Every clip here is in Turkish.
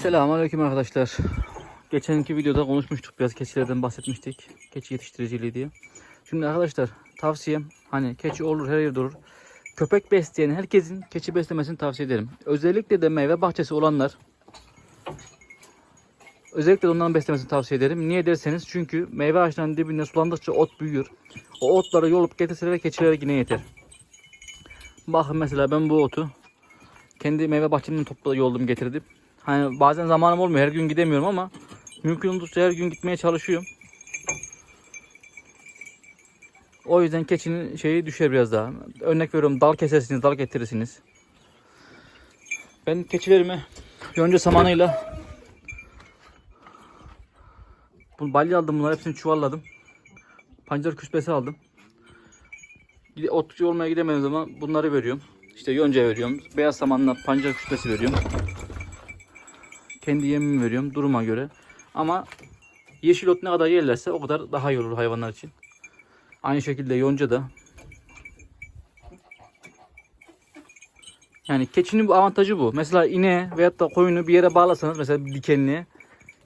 Selamünaleyküm arkadaşlar. Geçenki videoda konuşmuştuk biraz keçilerden bahsetmiştik. Keçi yetiştiriciliği diye. Şimdi arkadaşlar tavsiyem hani keçi olur her yerde olur. Köpek besleyen herkesin keçi beslemesini tavsiye ederim. Özellikle de meyve bahçesi olanlar özellikle de onların beslemesini tavsiye ederim. Niye derseniz çünkü meyve ağaçlarının dibinde sulandıkça ot büyüyor. O otları yolup getirseler keçilere yine yeter. Bakın mesela ben bu otu kendi meyve bahçemden topladım yoldum getirdim. Hani bazen zamanım olmuyor. Her gün gidemiyorum ama mümkün oldukça her gün gitmeye çalışıyorum. O yüzden keçinin şeyi düşer biraz daha. Örnek veriyorum dal kesersiniz, dal getirirsiniz. Ben keçilerime yonca samanıyla bu balya aldım bunları hepsini çuvalladım. Pancar küspesi aldım. Otçu olmaya gidemediğim zaman bunları veriyorum. İşte yonca veriyorum. Beyaz samanla pancar küspesi veriyorum. Kendi yemimi veriyorum duruma göre. Ama yeşil ot ne kadar yerlerse o kadar daha iyi olur hayvanlar için. Aynı şekilde yonca da. Yani keçinin bu avantajı bu. Mesela ineğe veyahut da koyunu bir yere bağlasanız mesela bir dikenliğe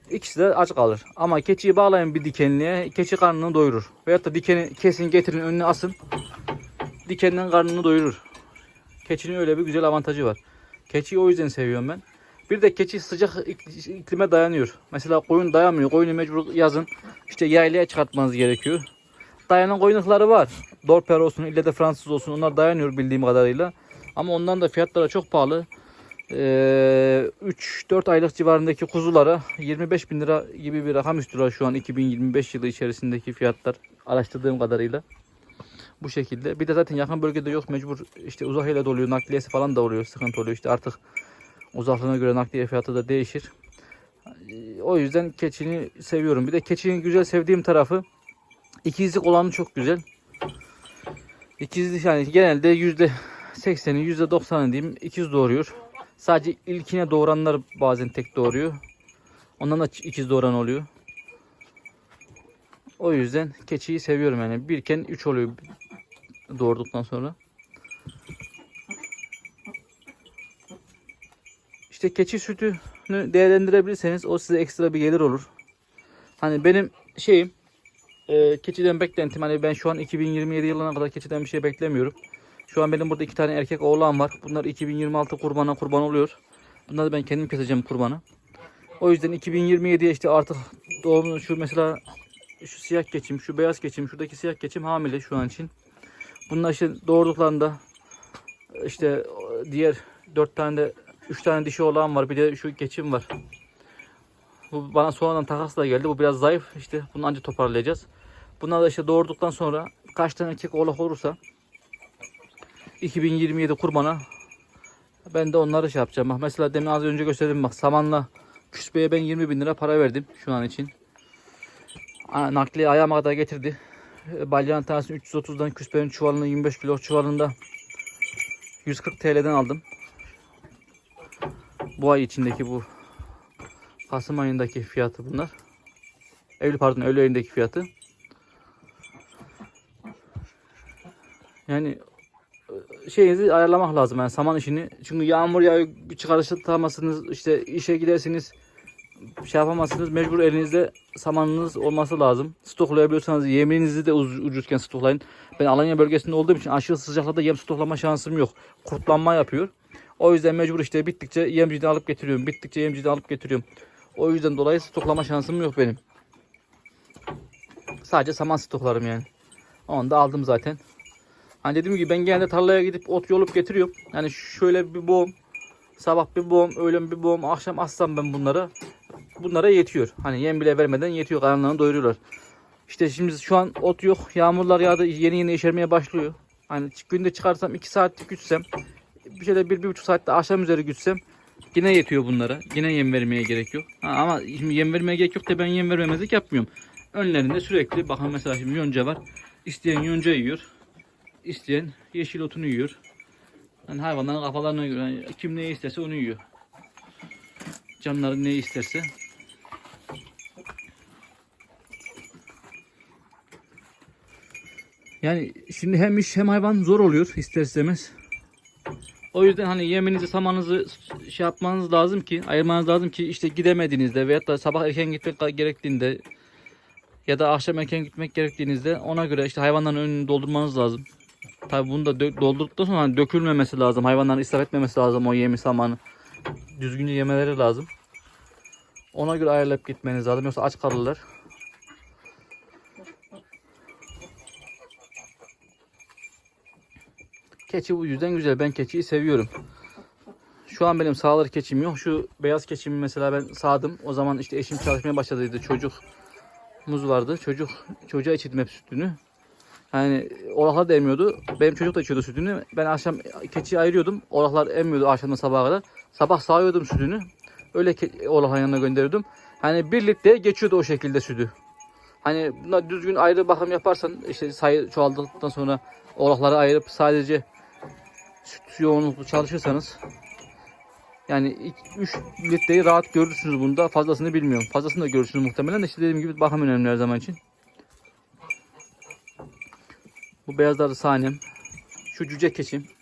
ikisi de aç kalır. Ama keçiyi bağlayın bir dikenliğe keçi karnını doyurur. Veyahut da dikeni kesin getirin önüne asın. Dikenden karnını doyurur. Keçinin öyle bir güzel avantajı var. Keçiyi o yüzden seviyorum ben. Bir de keçi sıcak ik- iklime dayanıyor. Mesela koyun dayanmıyor. Koyunu mecbur yazın işte yaylaya çıkartmanız gerekiyor. Dayanan koyunlukları var. Dorper olsun, ille de Fransız olsun onlar dayanıyor bildiğim kadarıyla. Ama ondan da fiyatları çok pahalı. Ee, 3-4 aylık civarındaki kuzulara 25 bin lira gibi bir rakam istiyorlar şu an 2025 yılı içerisindeki fiyatlar araştırdığım kadarıyla. Bu şekilde. Bir de zaten yakın bölgede yok mecbur işte uzak doluyor nakliyesi falan da oluyor sıkıntı oluyor işte artık uzaklığına göre nakliye fiyatı da değişir. O yüzden keçini seviyorum. Bir de keçinin güzel sevdiğim tarafı ikizlik olanı çok güzel. İkizlik yani genelde yüzde sekseni yüzde doksanı diyeyim ikiz doğuruyor. Sadece ilkine doğuranlar bazen tek doğuruyor. Ondan da ikiz doğuran oluyor. O yüzden keçiyi seviyorum yani. Birken üç oluyor doğurduktan sonra. İşte keçi sütünü değerlendirebilirseniz o size ekstra bir gelir olur. Hani benim şeyim e, keçiden beklentim hani ben şu an 2027 yılına kadar keçiden bir şey beklemiyorum. Şu an benim burada iki tane erkek oğlan var. Bunlar 2026 kurbana kurban oluyor. Bunları ben kendim keseceğim kurbanı. O yüzden 2027'ye işte artık doğum şu mesela şu siyah keçim, şu beyaz keçim, şuradaki siyah keçim hamile şu an için. Bunlar işte doğurduklarında işte diğer dört tane de üç tane dişi olan var. Bir de şu keçim var. Bu bana sonradan takasla geldi. Bu biraz zayıf. İşte bunu anca toparlayacağız. Bunlar da işte doğurduktan sonra kaç tane erkek oğlak olursa 2027 kurbana ben de onları şey yapacağım. Mesela demin az önce gösterdim bak samanla küspeye ben 20 bin lira para verdim şu an için. Aa, Nakliye ayağıma kadar getirdi. E, Balyanın tanesini 330'dan küspenin çuvalını 25 kilo çuvalında 140 TL'den aldım. Bu ay içindeki bu Kasım ayındaki fiyatı bunlar. Eylül pardon Eylül ayındaki fiyatı. Yani e, şeyinizi ayarlamak lazım yani saman işini. Çünkü yağmur yağıyor çıkartamazsınız işte işe gidersiniz şey yapamazsınız mecbur elinizde samanınız olması lazım. Stoklayabiliyorsanız yeminizi de uz- ucuzken stoklayın. Ben Alanya bölgesinde olduğum için aşırı sıcaklarda yem stoklama şansım yok. Kurtlanma yapıyor. O yüzden mecbur işte bittikçe yemciden alıp getiriyorum. Bittikçe yemciden alıp getiriyorum. O yüzden dolayı stoklama şansım yok benim. Sadece saman stoklarım yani. Onu da aldım zaten. Hani dediğim gibi ben genelde tarlaya gidip ot yolup getiriyorum. Yani şöyle bir boğum, sabah bir boğum, öğlen bir boğum, akşam assam ben bunlara. Bunlara yetiyor. Hani yem bile vermeden yetiyor. Karnlarını doyuruyorlar. İşte şimdi şu an ot yok. Yağmurlar yağdı. Yeni yeni yeşermeye başlıyor. Hani günde çıkarsam 2 saat gütsem bir şöyle bir, bir buçuk saatte akşam üzeri gütsem yine yetiyor bunlara. Yine yem vermeye gerek yok. Ha, ama şimdi yem vermeye gerek yok da ben yem vermemezlik yapmıyorum. Önlerinde sürekli bakın mesela şimdi yonca var. İsteyen yonca yiyor. İsteyen yeşil otunu yiyor. Yani hayvanların kafalarına göre yani kim ne isterse onu yiyor. Canları ne isterse. Yani şimdi hem iş hem hayvan zor oluyor ister istemez. O yüzden hani yeminizi samanınızı şey yapmanız lazım ki ayırmanız lazım ki işte gidemediğinizde veyahut da sabah erken gitmek gerektiğinde ya da akşam erken gitmek gerektiğinizde ona göre işte hayvanların önünü doldurmanız lazım. Tabi bunu da doldurduktan sonra hani dökülmemesi lazım. Hayvanların israf etmemesi lazım o yemi samanı. Düzgünce yemeleri lazım. Ona göre ayarlayıp gitmeniz lazım yoksa aç kalırlar. Keçi bu yüzden güzel. Ben keçiyi seviyorum. Şu an benim sağlar keçim yok. Şu beyaz keçimi mesela ben sağdım. O zaman işte eşim çalışmaya başladıydı. Çocuk muz vardı. Çocuk çocuğa içirdim hep sütünü. Yani orahlar da emmiyordu. Benim çocuk da içiyordu sütünü. Ben akşam keçiyi ayırıyordum. Orahlar emmiyordu akşamdan sabaha kadar. Sabah sağıyordum sütünü. Öyle orahların yanına gönderiyordum. Hani birlikte geçiyordu o şekilde sütü. Hani buna düzgün ayrı bakım yaparsan işte sayı çoğaldıktan sonra orahları ayırıp sadece süt yoğunluklu çalışırsanız yani 3 litreyi rahat görürsünüz bunda. Fazlasını bilmiyorum. Fazlasını da görürsünüz muhtemelen de işte dediğim gibi bakım önemli her zaman için. Bu beyazlar da sahnem. Şu cüce keçim.